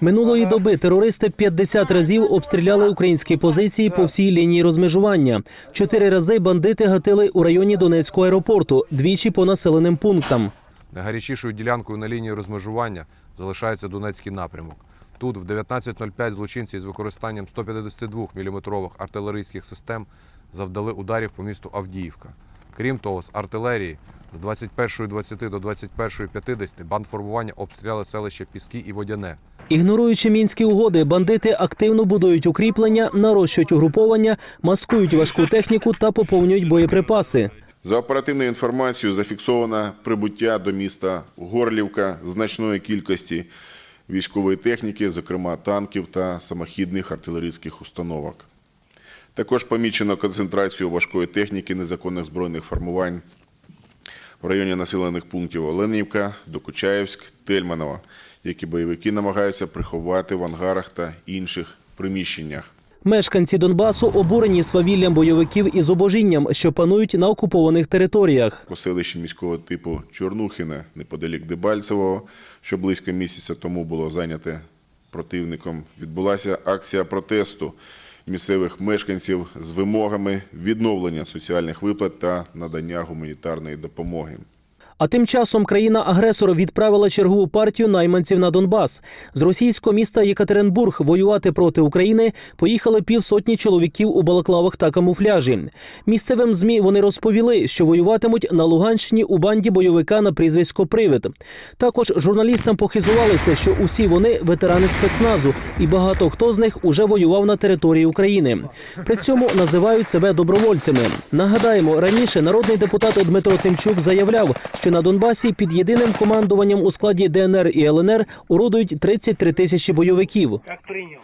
Минулої доби терористи 50 разів обстріляли українські позиції по всій лінії розмежування. Чотири рази бандити гатили у районі Донецького аеропорту, двічі по населеним пунктам. Найгарячішою ділянкою на лінії розмежування залишається Донецький напрямок. Тут в 19.05 злочинці з використанням 152 мм артилерійських систем завдали ударів по місту Авдіївка. Крім того, з артилерії з 21.20 до 21.50 бандформування обстріляли селище Піски і Водяне. Ігноруючи мінські угоди, бандити активно будують укріплення, нарощують угруповання, маскують важку техніку та поповнюють боєприпаси. За оперативною інформацією зафіксовано прибуття до міста Горлівка значної кількості військової техніки, зокрема танків та самохідних артилерійських установок. Також помічено концентрацію важкої техніки незаконних збройних формувань в районі населених пунктів Оленівка, Докучаєвськ, Тельманова, які бойовики намагаються приховати в ангарах та інших приміщеннях. Мешканці Донбасу обурені свавіллям бойовиків і зубожінням, що панують на окупованих територіях. У селищі міського типу Чорнухине, неподалік Дебальцевого, що близько місяця тому було зайняте противником, відбулася акція протесту місцевих мешканців з вимогами відновлення соціальних виплат та надання гуманітарної допомоги. А тим часом країна-агресор відправила чергову партію найманців на Донбас. З російського міста Єкатеринбург воювати проти України поїхали півсотні чоловіків у балаклавах та камуфляжі. Місцевим змі вони розповіли, що воюватимуть на Луганщині у банді бойовика на прізвисько Привид. Також журналістам похизувалися, що усі вони ветерани спецназу, і багато хто з них уже воював на території України. При цьому називають себе добровольцями. Нагадаємо, раніше народний депутат Дмитро Тимчук заявляв, що на Донбасі під єдиним командуванням у складі ДНР і ЛНР уродують 33 тисячі бойовиків. Как принял?